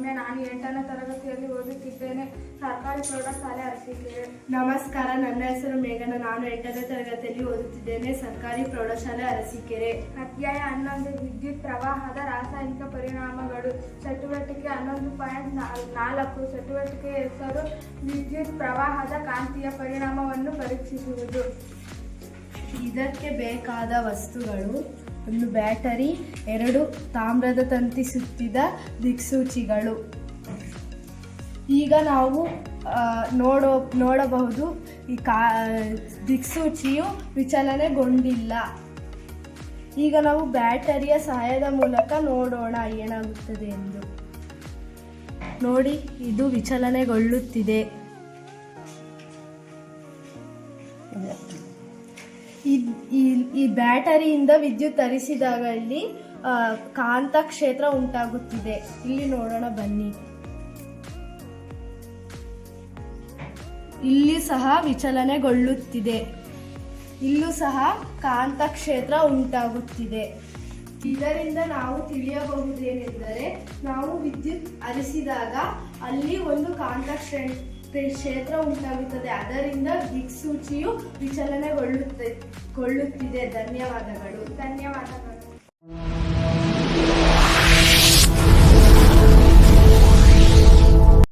ಸೌಮ್ಯ ನಾನು ಎಂಟನೇ ತರಗತಿಯಲ್ಲಿ ಓದುತ್ತಿದ್ದೇನೆ. ಸರ್ಕಾರಿ ಪ್ರೌಢಶಾಲೆ ಅರಸಿಕೆರೆ. ನಮಸ್ಕಾರ, ನನ್ನ ಹೆಸರು ಮೇಘನ. ನಾನು ಎಂಟನೇ ತರಗತಿಯಲ್ಲಿ ಓದುತ್ತಿದ್ದೇನೆ. ಸರ್ಕಾರಿ ಪ್ರೌಢಶಾಲೆ ಅರಸಿಕೆರೆ. ಅಧ್ಯಾಯ ಹನ್ನೊಂದು, ವಿದ್ಯುತ್ ಪ್ರವಾಹದ ರಾಸಾಯನಿಕ ಪರಿಣಾಮಗಳು. ಚಟುವಟಿಕೆ ಹನ್ನೊಂದು ಪಾಯಿಂಟ್ ನಾಲ್ಕು. ಚಟುವಟಿಕೆ ಹೆಸರು ವಿದ್ಯುತ್ ಪ್ರವಾಹದ ಕಾಂತೀಯ ಪರಿಣಾಮವನ್ನು ಪರೀಕ್ಷಿಸುವುದು. ಇದಕ್ಕೆ ಬೇಕಾದ ವಸ್ತುಗಳು ಒಂದು ಬ್ಯಾಟರಿ, ಎರಡು ತಾಮ್ರದ ತಂತಿ ಸುತ್ತಿದ ದಿಕ್ಸೂಚಿಗಳು. ಈಗ ನಾವು ನೋಡೋ, ನೋಡಬಹುದು ಈ ಕಾ, ದಿಕ್ಸೂಚಿಯು ವಿಚಲನೆಗೊಂಡಿಲ್ಲ. ಈಗ ನಾವು ಬ್ಯಾಟರಿಯ ಸಹಾಯದ ಮೂಲಕ ನೋಡೋಣ ಏನಾಗುತ್ತದೆ ಎಂದು. ನೋಡಿ, ಇದು ವಿಚಲನೆಗೊಳ್ಳುತ್ತಿದೆ. ಈ- ಬ್ಯಾಟರಿಯಿಂದ ವಿದ್ಯುತ್ ತರಿಸಿದಾಗ ಇಲ್ಲಿ ಕಾಂತ ಕ್ಷೇತ್ರ ಉಂಟಾಗುತ್ತಿದೆ. ಇಲ್ಲಿ ನೋಡೋಣ ಬನ್ನಿ. ಇಲ್ಲಿ ಸಹ ವಿಚಲನೆಗೊಳ್ಳುತ್ತಿದೆ. ಇಲ್ಲೂ ಸಹ ಕಾಂತ ಕ್ಷೇತ್ರ ಉಂಟಾಗುತ್ತಿದೆ. ಇದರಿಂದ ನಾವು ತಿಳಿಯಬಹುದೇನೆಂದರೆ, ನಾವು ವಿದ್ಯುತ್ ಹರಿಸಿದಾಗ ಅಲ್ಲಿ ಒಂದು ಕಾಂತ ಕ್ಷೇ- ಕ್ಷೇತ್ರ ಉಂಟಾಗುತ್ತದೆ. ಅದರಿಂದ ದಿಕ್ಸೂಚಿಯು ವಿಚಲನೆಗೊಳ್ಳುತ್ತೆ ಕೊಳ್ಳುತ್ತಿದೆ ಧನ್ಯವಾದಗಳು. ಧನ್ಯವಾದಗಳು.